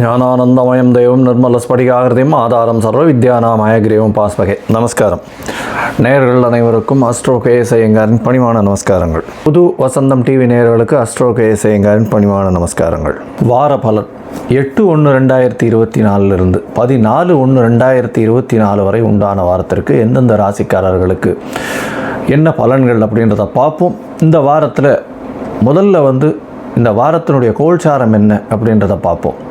ஞானானந்தமயம் தெய்வம் நிர்மல ஸ்படிகாகிருதியும் ஆதாரம் சர்வ வித்யானாமய கிரீவம் பாஸ்பகே நமஸ்காரம். நேர்கள் அனைவருக்கும் அஸ்ட்ரோ கேஎஸ்ஐயங்காரின் பணிவான நமஸ்காரங்கள். புது வசந்தம் டிவி நேர்களுக்கு அஸ்ட்ரோ கேஎஸ்ஐயங்காரின் பணிவான நமஸ்காரங்கள். வார பலன். எட்டு ஒன்று ரெண்டாயிரத்தி இருபத்தி நாலுலேருந்து பதினாலு ஒன்று ரெண்டாயிரத்தி இருபத்தி நாலு வரை உண்டான வாரத்திற்கு எந்தெந்த ராசிக்காரர்களுக்கு என்ன பலன்கள் அப்படின்றத பார்ப்போம். இந்த வாரத்தில் முதல்ல வந்து இந்த வாரத்தினுடைய கோல்சாரம் என்ன அப்படின்றத பார்ப்போம்.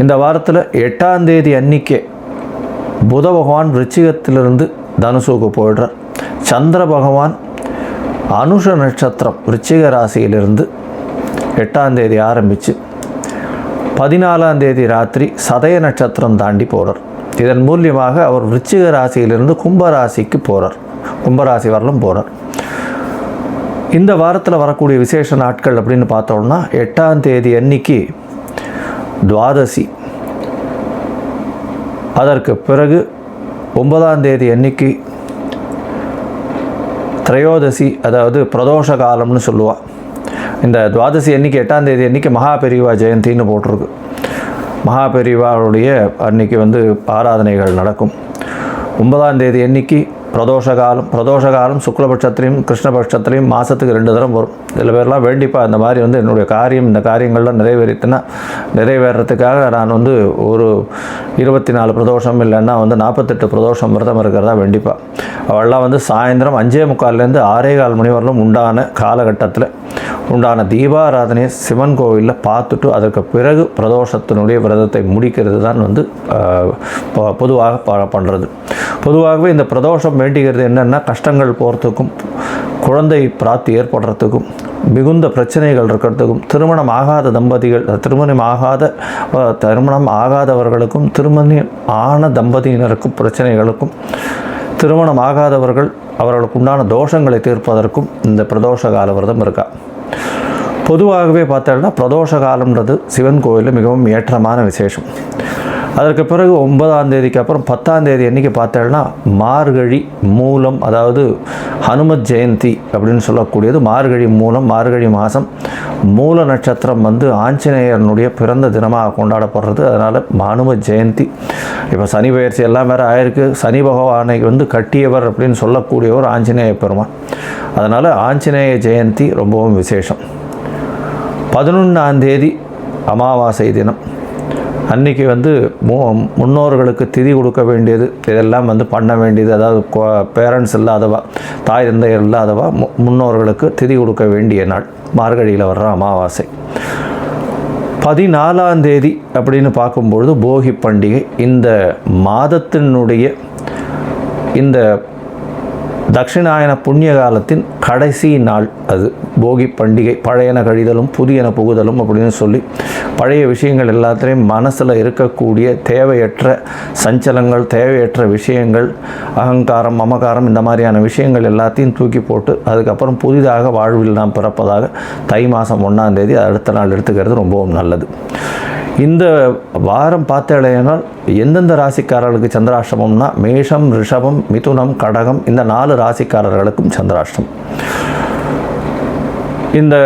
இந்த வாரத்தில் எட்டாம் தேதி அன்னிக்கே புத பகவான் விருச்சிகத்திலிருந்து தனுசுக்கு போயிடுறார். சந்திர பகவான் அனுஷ நட்சத்திரம் விருச்சிக ராசியிலிருந்து எட்டாம் தேதி ஆரம்பித்து பதினாலாம் தேதி ராத்திரி சதய நட்சத்திரம் தாண்டி போகிறார் இதன் மூலியமாக அவர் விருச்சிக ராசியிலிருந்து கும்பராசிக்கு போகிறார் கும்பராசி வரலும் போகிறார் இந்த வாரத்தில் வரக்கூடிய விசேஷ நாட்கள் அப்படின்னு பார்த்தோம்னா எட்டாம் தேதி அன்னைக்கு துவாதசி. அதற்கு பிறகு ஒன்பதாம் தேதி அன்னைக்கு திரையோதசி அதாவது பிரதோஷ காலம்னு சொல்லுவாள் இந்த துவாதசி அன்னைக்கு எட்டாம் தேதி அன்னைக்கு மகாபெரிவா ஜெயந்தின்னு போட்டிருக்கு. மகாபெரிவாவுடைய அன்னைக்கு வந்து ஆராதனைகள் நடக்கும். ஒன்பதாம் தேதி அன்னைக்கு பிரதோஷ காலம் பிரதோஷ காலம் சுக்லபட்சத்துலேயும் கிருஷ்ணபட்சத்துலேயும் மாதத்துக்கு ரெண்டு தரம் வரும். சில பேர்லாம் வேண்டிப்பா இந்த மாதிரி வந்து என்னுடைய காரியம் இந்த காரியங்கள்லாம் நிறைவேறித்துனா நிறைவேறத்துக்காக நான் வந்து ஒரு இருபத்தி நாலு பிரதோஷம் இல்லைன்னா வந்து நாற்பத்தெட்டு பிரதோஷம் விரதம் இருக்கிறதா வேண்டிப்பா. அவள்லாம் வந்து சாயந்தரம் அஞ்சே முக்கால்லேருந்து ஆறே கால் மணி வரலும் உண்டான காலகட்டத்தில் உண்டான தீபாராதனையை சிவன் கோவிலில் பார்த்துட்டு அதற்கு பிறகு பிரதோஷத்தினுடைய விரதத்தை முடிக்கிறது தான் வந்து பொதுவாக ப- பண்ணுறது பொதுவாகவே இந்த பிரதோஷம் வேண்டிக்கிறது என்னென்னா கஷ்டங்கள் போகிறதுக்கும் குழந்தை பிராப்தி ஏற்படுறதுக்கும் மிகுந்த பிரச்சனைகள் இருக்கிறதுக்கும் திருமணம் ஆகாத தம்பதிகள் திருமணம் ஆகாத திருமணம் ஆகாதவர்களுக்கும் திருமணம் ஆன தம்பதியினருக்கும் பிரச்சனைகளுக்கும் திருமணம் ஆகாதவர்கள் அவர்களுக்கு உண்டான தோஷங்களை தீர்ப்பதற்கும் இந்த பிரதோஷ கால விரதம் இருக்கா? பொதுவாகவே பார்த்தோம்னா பிரதோஷ காலம்ன்றது சிவன் கோயிலில் மிகவும் ஏற்றமான விசேஷம். அதற்கு பிறகு ஒன்பதாம் தேதிக்கு அப்புறம் பத்தாம் தேதி என்றைக்கு பார்த்தோம்னா மார்கழி மூலம் அதாவது ஹனுமத் ஜெயந்தி அப்படின்னு சொல்லக்கூடியது மார்கழி மூலம் மார்கழி மாதம் மூல நட்சத்திரம் வந்து ஆஞ்சநேயரனுடைய பிறந்த தினமாக கொண்டாடப்படுறது. அதனால் ஹனும ஜெயந்தி. இப்போ சனி பயிற்சி எல்லாம் வேறு ஆயிருக்கு. சனி பகவானை வந்து கட்டியவர் அப்படின்னு சொல்லக்கூடியவர் ஆஞ்சநேய பெருமான். அதனால் ஆஞ்சநேய ஜெயந்தி ரொம்பவும் விசேஷம். பதினொன்றாம் தேதி அமாவாசை தினம். அன்னைக்கு வந்து மு முன்னோர்களுக்கு திதி கொடுக்க வேண்டியது இதெல்லாம் வந்து பண்ண வேண்டியது அதாவது பேரண்ட்ஸ் இல்லாதவா தாய் தந்தையர் இல்லாதவா முன்னோர்களுக்கு திதி கொடுக்க வேண்டிய நாள். மார்கழியில் வர்ற அமாவாசை. பதினாலாம் தேதி அப்படின்னு பார்க்கும்பொழுது போகி பண்டிகை. இந்த மாதத்தினுடைய இந்த தட்சிணாயன புண்ணிய காலத்தின் கடைசி நாள் அது. போகி பண்டிகை பழையன கழிதலும் புதியன புகுதலும் அப்படின்னு சொல்லி பழைய விஷயங்கள் எல்லாத்துலேயும் மனசில் இருக்கக்கூடிய தேவையற்ற சஞ்சலங்கள் தேவையற்ற விஷயங்கள் அகங்காரம் மமகாரம் இந்த மாதிரியான விஷயங்கள் எல்லாத்தையும் தூக்கி போட்டு அதுக்கப்புறம் புதிதாக வாழ்வில் நாம் பிறப்பதாக தை மாதம் ஒன்றாம் தேதி அடுத்த நாள் எடுத்துக்கிறது ரொம்பவும் நல்லது. இந்த வாரம் பார்த்தேனால் எந்தெந்த ராசிக்காரர்களுக்கு சந்திராஷ்டமம்னா மேஷம் ரிஷபம் மிதுனம் கடகம் இந்த நாலு ராசிக்காரர்களுக்கும் சந்திராஷ்டம். இந்த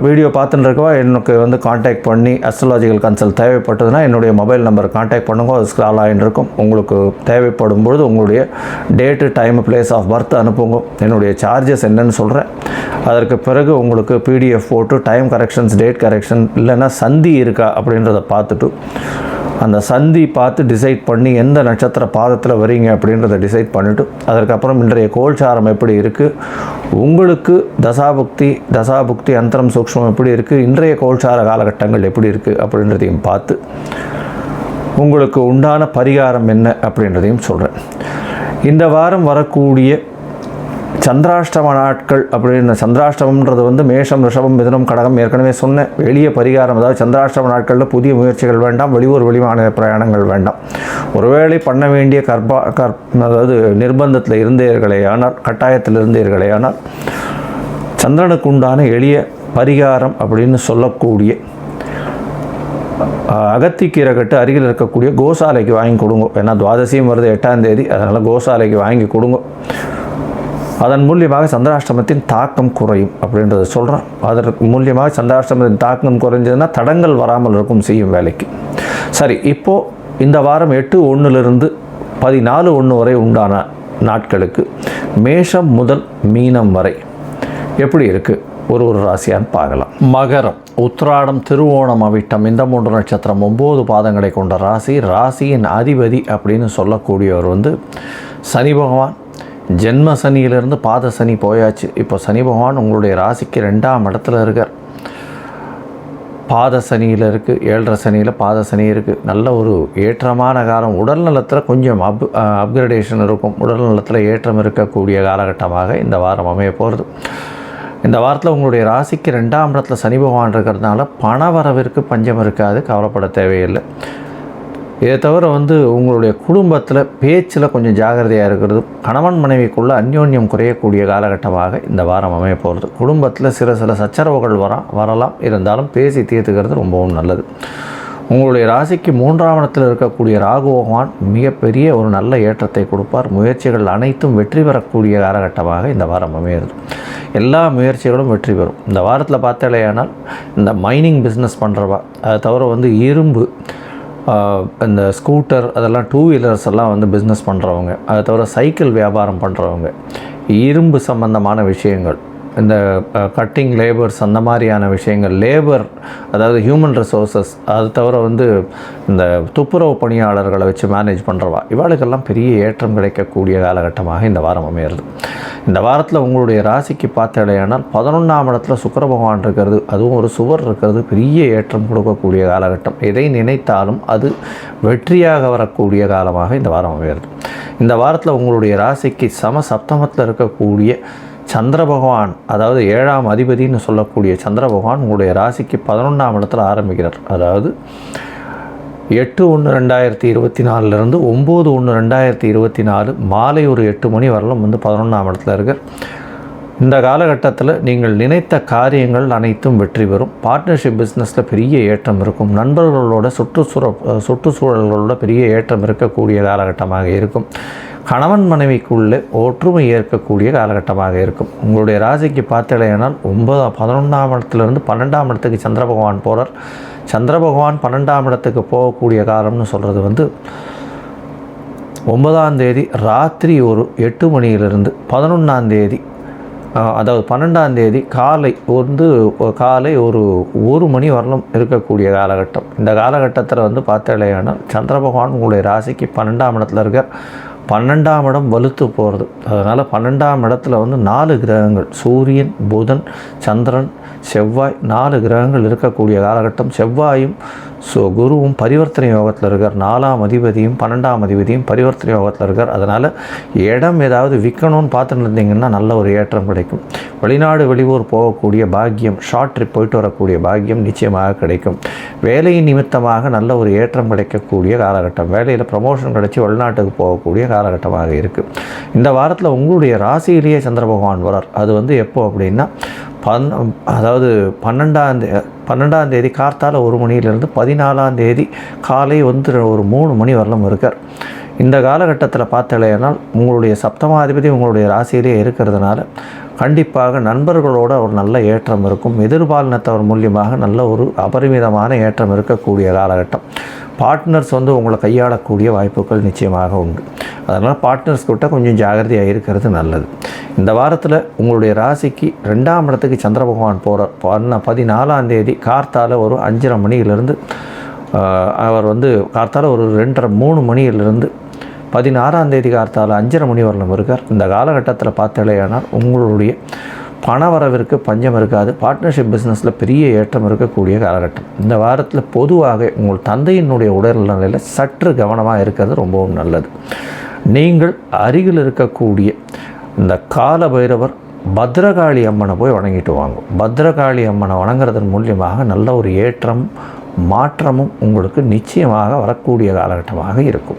வீடியோ பார்த்துட்டுருக்கவா எனக்கு வந்து காண்டாக்ட் பண்ணி அஸ்ட்ராலஜிக்கல் கன்சல்ட் தேவைப்பட்டதுன்னா என்னுடைய மொபைல் நம்பர் காண்டாக்ட் பண்ணுங்க அது ஸ்க்ரால் ஆகிட்டு இருக்கும் உங்களுக்கு தேவைப்படும் பொழுது உங்களுடைய date time place of birth அனுப்புங்க. என்னுடைய சார்ஜஸ் என்னன்னு சொல்கிறேன் அதற்கு பிறகு உங்களுக்கு பிடிஎஃப் போட்டு டைம் கரெக்ஷன்ஸ் டேட் கரெக்ஷன் இல்லைன்னா சந்தி இருக்கா அப்படின்றத பார்த்துட்டு அந்த சந்தி பார்த்து டிசைட் பண்ணி எந்த நட்சத்திர பாதத்தில் வரீங்க அப்படின்றத டிசைட் பண்ணிவிட்டு அதற்கப்புறம் இன்றைய கோல்சாரம் எப்படி இருக்குது உங்களுக்கு தசாபுக்தி தசாபுக்தி அந்தரம் சூக்ஷ்மம் எப்படி இருக்குது இன்றைய கோல்சார காலகட்டங்கள் எப்படி இருக்குது அப்படின்றதையும் பார்த்து உங்களுக்கு உண்டான பரிகாரம் என்ன அப்படின்றதையும் சொல்கிறேன் இந்த வாரம் வரக்கூடிய சந்திராஷ்டம நாட்கள் அப்படின்னு சந்திராஷ்டமன்றது வந்து மேஷம் ரிஷபம் மிதனம் கடகம் ஏற்கனவே சொன்னேன். எளிய பரிகாரம் அதாவது சந்திராஷ்டம நாட்களில் புதிய முயற்சிகள் வேண்டாம் வெளியூர் வெளிமாநில பிரயாணங்கள் வேண்டாம். ஒருவேளை பண்ண வேண்டிய கற்பா கற் அதாவது நிர்பந்தத்தில் இருந்தீர்களே ஆனால் கட்டாயத்தில் இருந்தீர்களே ஆனால் சந்திரனுக்கு உண்டான எளிய பரிகாரம் அப்படின்னு சொல்லக்கூடிய அகத்திக்கீரை கட்டு அருகில் இருக்கக்கூடிய கோசாலைக்கு வாங்கி கொடுங்க. ஏன்னா துவாதசியும் வருது எட்டாம் தேதி அதனால் கோசாலைக்கு வாங்கி கொடுங்க. அதன் மூலியமாக சந்திராஷ்டமத்தின் தாக்கம் குறையும் அப்படின்றத சொல்கிறான் அதற்கு மூலியமாக சந்திராஷ்டமத்தின் தாக்கம் குறைஞ்சதுன்னா தடங்கள் வராமல் இருக்கும் செய்யும் வேலைக்கு. சரி இப்போது இந்த வாரம் எட்டு ஒன்றுலேருந்து பதினாலு ஒன்று வரை உண்டான நாட்களுக்கு மேஷம் முதல் மீனம் வரை எப்படி இருக்குது ஒரு ஒரு ராசியான்னு பார்க்கலாம். மகரம் உத்ராடம் திருவோணம் அவிட்டம் இந்த மூன்று நட்சத்திரம் ஒம்பது பாதங்களை கொண்ட ராசி ராசியின் அதிபதி அப்படின்னு சொல்லக்கூடியவர் வந்து சனி பகவான் ஜென்ம சனியிலிருந்து பாத சனி போயாச்சு. இப்போ சனி பகவான் உங்களுடைய ராசிக்கு ரெண்டாம் இடத்துல இருக்கார். பாத சனியில் இருக்குது ஏழரை சனியில் பாத சனி இருக்குது நல்ல ஒரு ஏற்றமான காலம். உடல் நலத்தில் கொஞ்சம் அப் அப்கிரடேஷன் இருக்கும். உடல் நலத்தில் ஏற்றம் இருக்கக்கூடிய காலகட்டமாக இந்த வாரம் அமைய போகிறது இந்த வாரத்தில் உங்களுடைய ராசிக்கு ரெண்டாம் இடத்துல சனி பகவான் இருக்கிறதுனால பண வரவிற்கு பஞ்சம் இருக்காது. கவலைப்பட தேவையில்லை. இதை தவிர வந்து உங்களுடைய குடும்பத்தில் பேச்சில் கொஞ்சம் ஜாகிரதையாக இருக்கிறது கணவன் மனைவிக்குள்ள அந்யோன்யம் குறையக்கூடிய காலகட்டமாக இந்த வாரம் அமைய போகிறது குடும்பத்தில் சில சில சச்சரவுகள் வரா வரலாம். இருந்தாலும் பேசி தீர்த்துக்கிறது ரொம்பவும் நல்லது. உங்களுடைய ராசிக்கு மூன்றாம் இடத்தில் இருக்கக்கூடிய ராகு பகவான் மிகப்பெரிய ஒரு நல்ல ஏற்றத்தை கொடுப்பார். முயற்சிகள் அனைத்தும் வெற்றி பெறக்கூடிய காலகட்டமாக இந்த வாரம் அமையிறது எல்லா முயற்சிகளும் வெற்றி பெறும். இந்த வாரத்தில் பார்த்தாலேயானால் இந்த மைனிங் பிஸ்னஸ் பண்ணுறவா அதை தவிர வந்து இரும்பு இந்த ஸ்கூட்டர் அதெல்லாம் டூ வீலர்ஸ் எல்லாம் வந்து பிஸ்னஸ் பண்ணுறவங்க அதை தவிர சைக்கிள் வியாபாரம் பண்ணுறவங்க இரும்பு சம்பந்தமான விஷயங்கள். இந்த கட்டிங் லேபர்ஸ் அந்த மாதிரியான விஷயங்கள். லேபர் அதாவது ஹியூமன் ரிசோர்ஸஸ் அது தவிர வந்து இந்த துப்புரவு பணியாளர்களை வச்சு மேனேஜ் பண்ணுறவா இவாளுக்கெல்லாம் பெரிய ஏற்றம் கிடைக்கக்கூடிய காலகட்டமாக இந்த வாரம் அமையிறது. இந்த வாரத்தில் உங்களுடைய ராசிக்கு பார்த்தடையானால் பதினொன்றாம் இடத்துல சுக்கர பகவான் இருக்கிறது அதுவும் ஒரு சுவர் இருக்கிறது பெரிய ஏற்றம் கொடுக்கக்கூடிய காலகட்டம். எதை நினைத்தாலும் அது வெற்றியாக வரக்கூடிய காலமாக இந்த வாரம் அமைகிறது. இந்த வாரத்தில் உங்களுடைய ராசிக்கு சம சப்தமத்தில் இருக்கக்கூடிய சந்திர பகவான் அதாவது ஏழாம் அதிபதினு சொல்லக்கூடிய சந்திர பகவான் உங்களுடைய ராசிக்கு பதினொன்றாம் இடத்துல ஆரம்பிக்கிறார். அதாவது எட்டு ஒன்று ரெண்டாயிரத்தி இருபத்தி நாலுலேருந்து ஒம்பது ஒன்று ரெண்டாயிரத்தி இருபத்தி நாலு மாலை ஒரு எட்டு மணி வரலும் வந்து பதினொன்றாம் இடத்துல இருக்குது இந்த காலகட்டத்தில் நீங்கள் நினைத்த காரியங்கள் அனைத்தும் வெற்றி பெறும். பார்ட்னர்ஷிப் பிஸ்னஸில் பெரிய ஏற்றம் இருக்கும். நண்பர்களோட சுற்றுச்சூழ சுற்றுச்சூழல்களோட பெரிய ஏற்றம் இருக்கக்கூடிய காலகட்டமாக இருக்கும். கணவன் மனைவிக்குள்ளே ஒற்றுமை ஏற்கக்கூடிய காலகட்டமாக இருக்கும். உங்களுடைய ராசிக்கு பார்த்தலையானால் ஒன்பதாம் பதினொன்றாம் இடத்துலேருந்து பன்னெண்டாம் இடத்துக்கு சந்திர பகவான் போகிறார் சந்திர பகவான் பன்னெண்டாம் இடத்துக்கு போகக்கூடிய காலம்னு சொல்கிறது வந்து ஒன்பதாம் தேதி ராத்திரி ஒரு எட்டு மணியிலிருந்து பதினொன்றாம் தேதி அதாவது பன்னெண்டாம் தேதி காலை வந்து காலை ஒரு ஒரு மணி வரலும் இருக்கக்கூடிய காலகட்டம். இந்த காலகட்டத்தில் வந்து பார்த்தலையானால் சந்திர பகவான் உங்களுடைய ராசிக்கு பன்னெண்டாம் இடத்துல இருக்க பன்னெண்டாம் இடம் வலுத்து போகிறது அதனால் பன்னெண்டாம் இடத்துல வந்து நாலு கிரகங்கள் சூரியன் புதன் சந்திரன் செவ்வாய் நாலு கிரகங்கள் இருக்கக்கூடிய காலகட்டம். செவ்வாயும் ஸோ குருவும் பரிவர்த்தனை யோகத்தில் இருக்கார். நாலாம் அதிபதியும் பன்னெண்டாம் அதிபதியும் பரிவர்த்தனை யோகத்தில் இருக்கார். அதனால் இடம் ஏதாவது விற்கணும்னு பார்த்துட்டு இருந்தீங்கன்னா நல்ல ஒரு ஏற்றம் கிடைக்கும். வெளிநாடு வெளியூர் போகக்கூடிய பாக்கியம் ஷார்ட் ட்ரிப் போயிட்டு வரக்கூடிய பாக்கியம் நிச்சயமாக கிடைக்கும். வேலை நிமித்தமாக நல்ல ஒரு ஏற்றம் கிடைக்கக்கூடிய காலகட்டம். வேலையில் ப்ரமோஷன் கிடைச்சி வெளிநாட்டுக்கு போகக்கூடிய காலகட்டமாக இருக்குது இந்த வாரத்தில் உங்களுடைய ராசியிலேயே சந்திர பகவான் வரார். அது வந்து எப்போ அப்படின்னா பன் அதாவது பன்னெண்டாம் பன்னெண்டாந்தேதி பன்னெண்டாம் தேதி ஒரு மணியிலிருந்து பதினாலாம் தேதி காலை வந்து ஒரு மூணு மணி வரலும் இருக்கார். இந்த காலகட்டத்தில் பார்த்தலையானால் உங்களுடைய சப்தமாதிபதி உங்களுடைய ராசியிலே இருக்கிறதுனால கண்டிப்பாக நண்பர்களோட ஒரு நல்ல ஏற்றம் இருக்கும். எதிர்பாலினத்தவர் மூலியமாக நல்ல ஒரு அபரிமிதமான ஏற்றம் இருக்கக்கூடிய காலகட்டம். பார்ட்னர்ஸ் வந்து உங்களை கையாளக்கூடிய வாய்ப்புகள் நிச்சயமாக உண்டு. அதனால் பார்ட்னர்ஸ் கிட்ட கொஞ்சம் ஜாகிரதையாக இருக்கிறது நல்லது. இந்த வாரத்தில் உங்களுடைய ராசிக்கு ரெண்டாம் இடத்துக்கு சந்திர பகவான் போகிறார் பண்ண பதினாலாம் தேதி கார்த்தால் ஒரு அஞ்சரை மணியிலிருந்து அவர் வந்து கார்த்தால் ஒரு ரெண்டரை மூணு மணியிலிருந்து பதினாறாம் தேதி கார்த்தால் அஞ்சரை மணி வரலும் இருக்கார். இந்த காலகட்டத்தில் பார்த்தாலேயானால் உங்களுடைய பண வரவிற்கு பஞ்சம் இருக்காது. பார்ட்னர்ஷிப் பிஸ்னஸில் பெரிய ஏற்றம் இருக்கக்கூடிய காலகட்டம். இந்த வாரத்தில் பொதுவாக உங்கள் தந்தையினுடைய உடல்நிலையில் சற்று கவனமாக இருக்கிறது ரொம்பவும் நல்லது. நீங்கள் அருகில் இருக்கக்கூடிய இந்த கால பைரவர் பத்ரகாளி அம்மனை போய் வணங்கிட்டு வாங்க. பத்ரகாளி அம்மனை வணங்குறதன் மூலியமாக நல்ல ஒரு ஏற்றம் மாற்றமும் உங்களுக்கு நிச்சயமாக வரக்கூடிய காலகட்டமாக இருக்கும்.